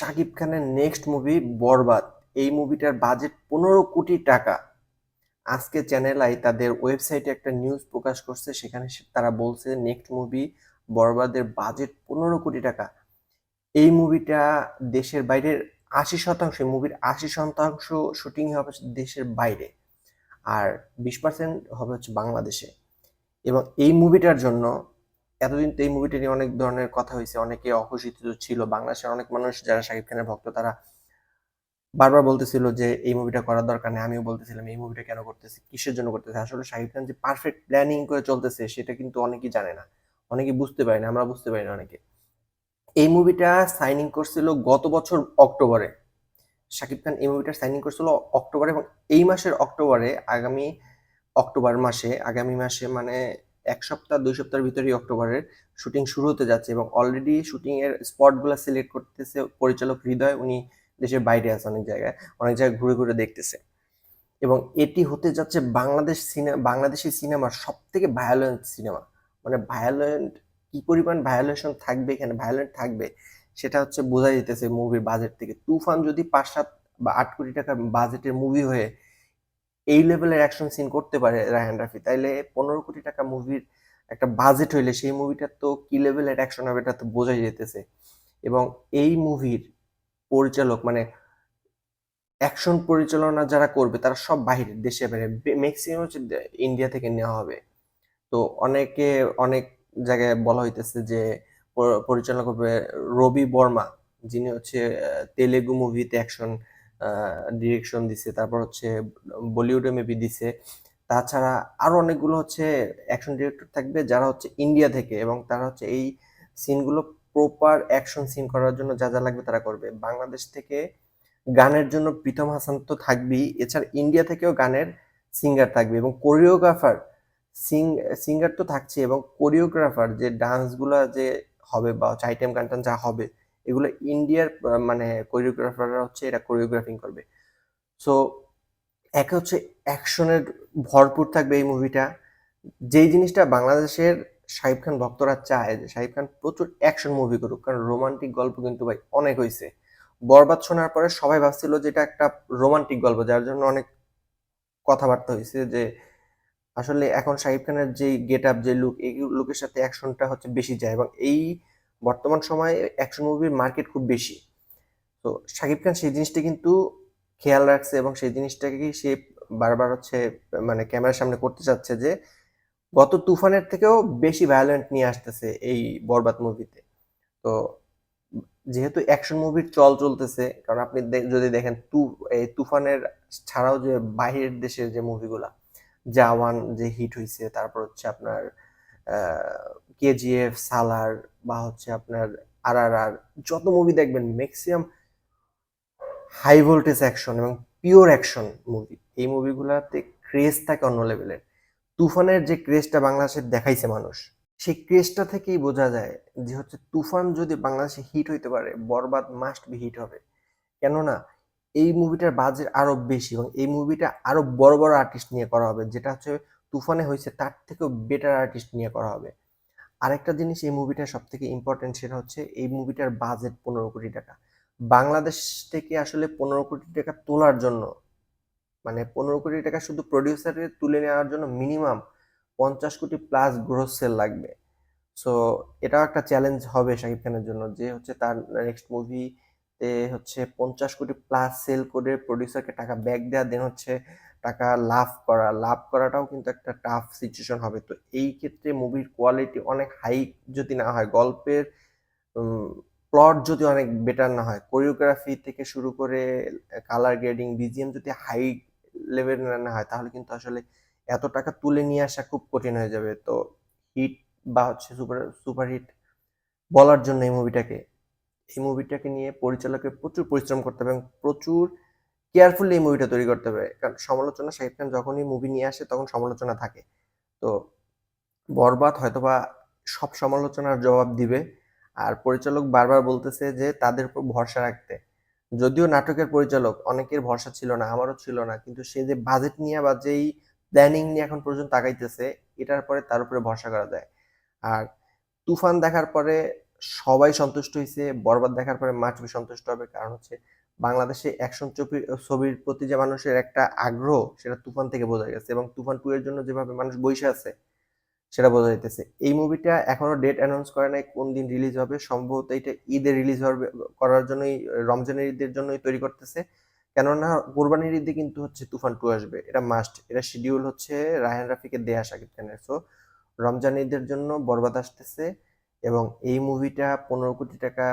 শাকিব খানের next movie বরবাদ। এই মুভিটার বাজেট পনেরো কোটি টাকা। আজকে চ্যানেল আই তাদের ওয়েবসাইটে একটা নিউজ প্রকাশ করছে, সেখানে তারা বলছে নেক্সট মুভি বরবাদের বাজেট পনেরো কোটি টাকা। এই মুভিটা দেশের বাইরের আশি শতাংশ মুভির আশি শতাংশ শুটিং হবে দেশের বাইরে আর বিশ পার্সেন্ট হবে হচ্ছে বাংলাদেশে। এবং এই মুভিটার জন্য এতদিন তো এই মুভিটা নিয়ে অনেক ধরনের কথা হয়েছে। অনেকে অঘোষিত ছিল। বাংলাদেশের অনেক মানুষ, যারা শাকিব খানের ভক্ত, তারা বারবার বলতেছিল যে, এই মুভিটা করার দরকার নেই। আমিও বলতেছিলাম, এই মুভিটা কেন করতেছি? কিসের জন্য করতেছে? আসলে শাকিব খান যে পারফেক্ট প্ল্যানিং করে চলতেছে, সেটা কিন্তু অনেকেই জানে না। অনেকে বুঝতে পারে না, আমরা বুঝতে পারি না অনেকে। এই মুভিটা সাইনিং করছিল গত বছর অক্টোবরে। শাকিব খান এই মুভিটা সাইনিং করছিল অক্টোবরে এবং এই মাসের অক্টোবরে, আগামী অক্টোবর মাসে, আগামী মাসে মানে এক সপ্তাহ, দুই সপ্তাহের ভিতরেই অক্টোবরের শুটিং শুরু হতে যাচ্ছে এবং অলরেডি শুটিং এর স্পটগুলো সিলেক্ট করতেছে পরিচালক হৃদয়, উনি দেশের বাইরে আছে অনেক জায়গায় অনেক জায়গায় ঘুরে ঘুরে দেখতেছে। এবং এটি হতে যাচ্ছে বাংলাদেশ সিনেমা বাংলাদেশি সিনেমার সব থেকে ভায়োলেন্ট সিনেমা মানে ভায়োলেন্ট কি পরিমাণ ভায়োলেশন থাকবে, এখানে ভায়োলেন্ট থাকবে, সেটা হচ্ছে বোঝা যেতেছে মুভির বাজেট থেকে। তুফান যদি পাঁচ সাত বা আট কোটি টাকার বাজেটের মুভি হয়ে এই লেভেলের অ্যাকশন সিন করতে পারে রায়হান রাফি। তাইলে পনেরো কোটি টাকা মুভির একটা বাজেট হইলে সেই মুভিটার তো কি লেভেলের অ্যাকশন হবে এটা তো বোঝাই যেতেছে। এবং এই মুভির পরিচালক মানে অ্যাকশন পরিচালনা যারা করবে তারা সব বাইরের দেশে বাইরে। ম্যাক্সিমাম হচ্ছে ইন্ডিয়া থেকে নেওয়া হবে। তো অনেকে, অনেক জায়গায় বলা হইতেছে যে পরিচালনা করবে রবি বর্মা, যিনি হচ্ছে তেলেগু মুভিতে অ্যাকশন ডিরেকশন দিছে, তারপর হচ্ছে বলিউডে মেবি দিছে। তাছাড়া আরও অনেকগুলো হচ্ছে অ্যাকশন ডিরেক্টর থাকবে যারা হচ্ছে ইন্ডিয়া থেকে এবং তারা হচ্ছে এই সিনগুলো প্রপার অ্যাকশন সিন করার জন্য যা যা লাগবে তারা করবে। বাংলাদেশ থেকে গানের জন্য প্রীতম হাসান তো থাকবেই, এছাড়া ইন্ডিয়া থেকেও গানের সিঙ্গার থাকবে এবং কোরিওগ্রাফার সিং সিঙ্গার তো থাকছে এবং কোরিওগ্রাফার যে ডান্সগুলো যে হবে বা আইটেম গান টান যা হবে এগুলো ইন্ডিয়ার মানে কোরিওগ্রাফাররা হচ্ছে এটা কোরিওগ্রাফিং করবে। সো একে হচ্ছে অ্যাকশনের ভরপুর থাকবে এই মুভিটা যেই জিনিসটা বাংলাদেশের শাহিব খান ভক্তরা চায় যে শাহিব খান প্রচুর অ্যাকশন মুভি করুক, কারণ রোমান্টিক গল্প কিন্তু ভাই অনেক হয়েছে বরবাদ শোনার পরে সবাই ভাবছিল যে এটা একটা রোমান্টিক গল্প, যার জন্য অনেক কথাবার্তা হয়েছে যে আসলে এখন শাহিব খানের যে গেট আপ যে লুক এই লুকের সাথে অ্যাকশনটা হচ্ছে বেশি যায় এবং এই বর্তমান সময়ে অ্যাকশন মুভির মার্কেট খুব বেশি। তো শাকিব খান সেই জিনিসটা কিন্তু খেয়াল রাখছে এবং সেই জিনিসটাকে সে বারবার হচ্ছে মানে ক্যামেরার সামনে করতে চাচ্ছে যে, গত তুফানের থেকেও বেশি ভায়োলেন্ট নিয়ে আসতেছে এই বরবাদ মুভিতে তো যেহেতু অ্যাকশন মুভির চল চলতেছে, কারণ আপনি যদি দেখেন তু, এই তুফানের ছাড়াও যে বাহিরের দেশের যে মুভিগুলা জাওয়ান যে হিট হয়েছে তারপর হচ্ছে আপনার কেজিএফ সালার বা হচ্ছে আপনার আর আর আর যত মুভি দেখবেন ম্যাক্সিমাম হাই ভোল্টেজ অ্যাকশন এবং পিওর অ্যাকশন মুভি এই মুভিগুলোতে ক্রেজ থাকে অন্য লেভেলের তুফানের যে ক্রেজটা বাংলাদেশে দেখাইছে মানুষ, সেই ক্রেজটা থেকেই বোঝা যায় যে হচ্ছে তুফান যদি বাংলাদেশে হিট হইতে পারে, বরবাদ মাস্ট বি হিট হবে। কেননা, এই মুভিটার বাজেট আরও বেশি এবং এই মুভিটা আরও বড় বড় আর্টিস্ট নিয়ে করা হবে, যেটা হচ্ছে তুফানে হয়েছে, তার থেকেও বেটার আর্টিস্ট নিয়ে করা হবে। আরেকটা জিনিস এই মুভিটার সব থেকে ইম্পর্টেন্ট সেটা হচ্ছে এই মুভিটার বাজেট পনেরো কোটি টাকা। বাংলাদেশ থেকে আসলে পনেরো কোটি টাকা তোলার জন্য মানে পনেরো কোটি টাকা শুধু প্রডিউসারে তুলে নেওয়ার জন্য মিনিমাম পঞ্চাশ কোটি প্লাস গ্রোস সেল লাগবে। সো এটাও একটা চ্যালেঞ্জ হবে শাকিব খানের জন্য যে হচ্ছে তার নেক্সট মুভিতে হচ্ছে পঞ্চাশ কোটি প্লাস সেল করে প্রডিউসারকে টাকা ব্যাক দেওয়া দেন হচ্ছে টাকা লাভ করা, লাভ করাটাও কিন্তু একটা টাফ সিচুয়েশন হবে। তো এই ক্ষেত্রে মুভির কোয়ালিটি অনেক হাই যদি না হয়, গল্পের প্লট যদি অনেক বেটার না হয় কোরিওগ্রাফি থেকে শুরু করে কালার গ্রেডিং বিজিএম যদি হাই লেভেল না হয়, তাহলে কিন্তু আসলে এত টাকা তুলে নিয়ে আসা খুব কঠিন হয়ে যাবে। তো হিট বা হচ্ছে সুপার সুপার হিট বলার জন্য এই মুভিটাকে এই মুভিটাকে নিয়ে পরিচালকের প্রচুর পরিশ্রম করতে হবে এবং প্রচুর কেয়ারফুলি এই মুভিটা তৈরি করতে হবে। কারণ সমালোচনা শাহিদ খান যখনই মুভি নিয়ে আসে তখন সমালোচনা থাকে। তো বরবাদ হয়তোবা সব সমালোচনার জবাব দিবে। আর পরিচালক বারবার বলতেছে যে তাদের উপর ভরসা রাখতে। যদিও নাটকের পরিচালক, অনেকের ভরসা ছিল না, আমারও ছিল না, কিন্তু সে যে বাজেট নিয়ে বা যেই প্ল্যানিং নিয়ে এখন পর্যন্ত তাকাইতেছে, এটার পরে তার উপরে ভরসা করা যায়। আর তুফান দেখার পরে সবাই সন্তুষ্ট হয়েছে বরবাদ দেখার পরে মাছ সন্তুষ্ট হবে। কারণ হচ্ছে বাংলাদেশে অ্যাকশন ছবির ছবির প্রতি যে মানুষের একটা আগ্রহ, সেটা তুফান থেকে বোঝা গেছে এবং তুফান টু এর জন্য যেভাবে মানুষ বসে আছে, সেটা বোঝা যাইতেছে। এই মুভিটা এখনও ডেট অ্যানাউন্স করে নাই কোন দিন রিলিজ হবে, সম্ভবত এটা ঈদে রিলিজ হবে, করার জন্যই, রমজানের ঈদের জন্যই তৈরি করতেছে। কেননা কোরবানির ঈদে কিন্তু হচ্ছে তুফান টু আসবে, এটা মাস্ট এটা শিডিউল হচ্ছে রায়হান রাফিকের দেয়া শাকিব খানের। সো রমজান ঈদের জন্য বরবাদ আসতেছে এবং এই মুভিটা পনেরো কোটি টাকা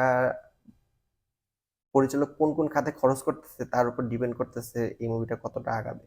পরিচালক কোন কোন খাতে খরচ করতেছে তার উপর ডিপেন্ড করতেছে এই মুভিটা কতটা আগাবে।